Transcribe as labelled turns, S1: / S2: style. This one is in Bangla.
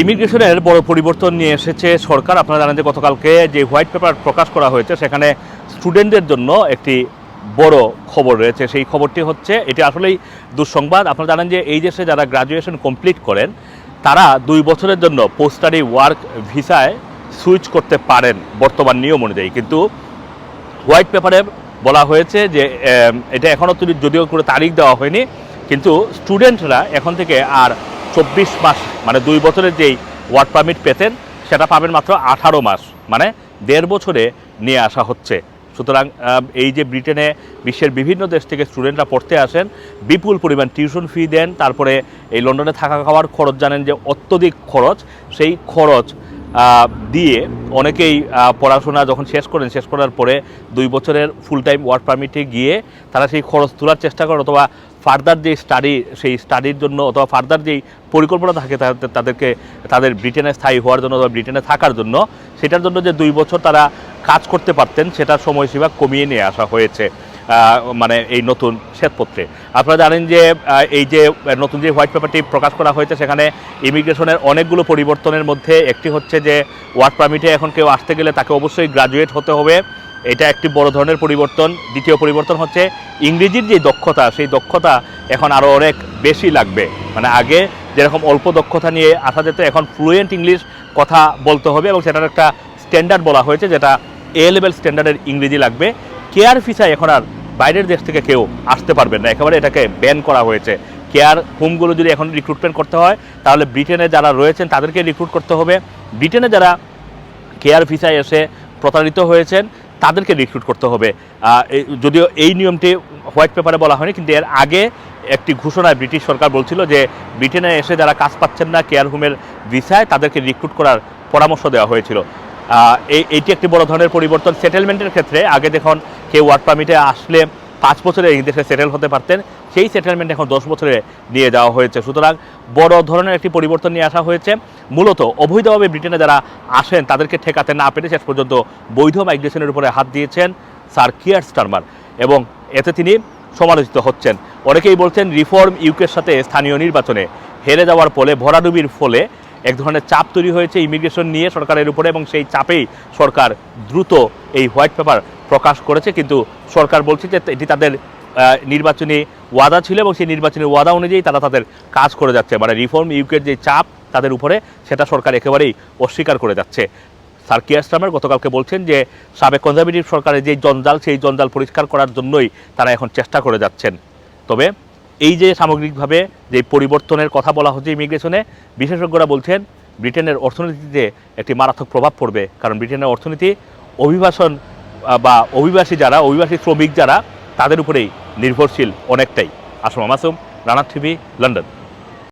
S1: ইমিগ্রেশনের বড় পরিবর্তন নিয়ে এসেছে সরকার। আপনারা জানেন যে গতকালকে যে হোয়াইট পেপার প্রকাশ করা হয়েছে, সেখানে স্টুডেন্টদের জন্য একটি বড় খবর রয়েছে। সেই খবরটি হচ্ছে, এটি আসলেই দুঃসংবাদ। আপনারা জানেন যে এই দেশে যারা গ্রাজুয়েশন কমপ্লিট করেন, তারা দুই বছরের জন্য পোস্ট স্টাডি ওয়ার্ক ভিসায় সুইচ করতে পারেন বর্তমান নিয়ম অনুযায়ী। কিন্তু হোয়াইট পেপারে বলা হয়েছে যে এটা এখনও যদিও করে তারিখ দেওয়া হয়নি, কিন্তু স্টুডেন্টরা এখন থেকে আর চব্বিশ মাস মানে দুই বছরের যেই ওয়ার্ক পারমিট পেতেন, সেটা পাবেন মাত্র আঠারো মাস মানে দেড় বছরে নিয়ে আসা হচ্ছে। সুতরাং এই যে ব্রিটেনে বিশ্বের বিভিন্ন দেশ থেকে স্টুডেন্টরা পড়তে আসেন, বিপুল পরিমাণ টিউশন ফি দেন, তারপরে এই লন্ডনে থাকা খাওয়ার খরচ জানেন যে অত্যধিক খরচ, সেই খরচ দিয়ে অনেকেই পড়াশোনা যখন শেষ করেন, শেষ করার পরে দুই বছরের ফুল টাইম ওয়ার্ক পারমিটে গিয়ে তারা সেই খরচ তোলার চেষ্টা করেন অথবা ফার্দার যে স্টাডি সেই স্টাডির জন্য অথবা ফার্দার যেই পরিকল্পনা থাকে তাদের- তাদেরকে, তাদের ব্রিটেনে স্থায়ী হওয়ার জন্য অথবা ব্রিটেনে থাকার জন্য, সেটার জন্য যে দুই বছর তারা কাজ করতে পারতেন, সেটার সময়সীমা কমিয়ে নিয়ে আসা হয়েছে মানে এই নতুন শ্বেতপত্রে। আপনারা জানেন যে এই যে নতুন যে হোয়াইট পেপারটি প্রকাশ করা হয়েছে, সেখানে ইমিগ্রেশনের অনেকগুলো পরিবর্তনের মধ্যে একটি হচ্ছে যে ওয়ার্ক পারমিটে এখন কেউ আসতে গেলে তাকে অবশ্যই গ্রাজুয়েট হতে হবে। এটা একটি বড় ধরনের পরিবর্তন। দ্বিতীয় পরিবর্তন হচ্ছে ইংরেজির যে দক্ষতা, সেই দক্ষতা এখন আরও অনেক বেশি লাগবে। মানে আগে যেরকম অল্প দক্ষতা নিয়ে আসা যেত, এখন ফ্লুয়েন্ট ইংলিশ কথা বলতে হবে এবং সেটার একটা স্ট্যান্ডার্ড বলা হয়েছে, যেটা এ লেভেল স্ট্যান্ডার্ডের ইংরেজি লাগবে। কেয়ার ফিসায় এখন আর বাইরের দেশ থেকে কেউ আসতে পারবেন না। একেবারে এটাকে ব্যান করা হয়েছে। কেয়ার হোমগুলো যদি এখন রিক্রুটমেন্ট করতে হয়, তাহলে ব্রিটেনে যারা রয়েছেন, তাদেরকে রিক্রুট করতে হবে। ব্রিটেনে যারা কেয়ার ভিসায় এসে প্রতারিত হয়েছেন তাদেরকে রিক্রুট করতে হবে। যদিও এই নিয়মটি হোয়াইট পেপারে বলা হয়নি, কিন্তু এর আগে একটি ঘোষণায় ব্রিটিশ সরকার বলছিল যে, ব্রিটেনে এসে যারা কাজ পাচ্ছেন না কেয়ার হোমের ভিসায় তাদেরকে রিক্রুট করার পরামর্শ দেওয়া হয়েছিল। এই এইটি একটি বড় ধরনের পরিবর্তন। সেটেলমেন্টের ক্ষেত্রে আগে যখন কেউ ওয়ার্ক পারমিটে আসলে পাঁচ বছরে এই দেশে সেটেল হতে পারতেন, সেই সেটেলমেন্ট এখন দশ বছরে নিয়ে যাওয়া হয়েছে। সুতরাং বড় ধরনের একটি পরিবর্তন নিয়ে আসা হয়েছে। মূলত অবৈধভাবে ব্রিটেনে যারা আসেন, তাদেরকে ঠেকাতে না পেরে শেষ পর্যন্ত বৈধ মাইগ্রেশনের উপরে হাত দিয়েছেন স্যার কিয়ার স্টারমার এবং এতে তিনি সমালোচিত হচ্ছেন। অনেকেই বলছেন রিফর্ম ইউকের সাথে স্থানীয় নির্বাচনে হেরে যাওয়ার ফলে, ভরাডুবির ফলে এক ধরনের চাপ তৈরি হয়েছে ইমিগ্রেশন নিয়ে সরকারের উপরে এবং সেই চাপেই সরকার দ্রুত এই হোয়াইট পেপার প্রকাশ করেছে, কিন্তু সরকার বলছে যে এটি তাদের নির্বাচনী ওয়াদা ছিল এবং সেই নির্বাচনী ওয়াদা অনুযায়ী তারা তাদের কাজ করে যাচ্ছে। মানে রিফর্ম ইউকের যে চাপ তাদের উপরে, সেটা সরকার একেবারেই অস্বীকার করে যাচ্ছে। স্যার কিয়ার স্টারমার গতকালকে বলছেন যে, সাবেক কনজারভেটিভ সরকারের যে জঞ্জাল, সেই জঞ্জাল পরিষ্কার করার জন্যই তারা এখন চেষ্টা করে যাচ্ছেন। তবে এই যে সামগ্রিকভাবে যে পরিবর্তনের কথা বলা হচ্ছে ইমিগ্রেশনে, বিশেষজ্ঞরা বলছেন ব্রিটেনের অর্থনীতিতে একটি মারাত্মক প্রভাব পড়বে, কারণ ব্রিটেনের অর্থনীতি অভিবাসন বা অভিবাসী যারা, অভিবাসী শ্রমিক যারা, তাদের উপরেই নির্ভরশীল অনেকটাই। Assam Masum Rana TV, London.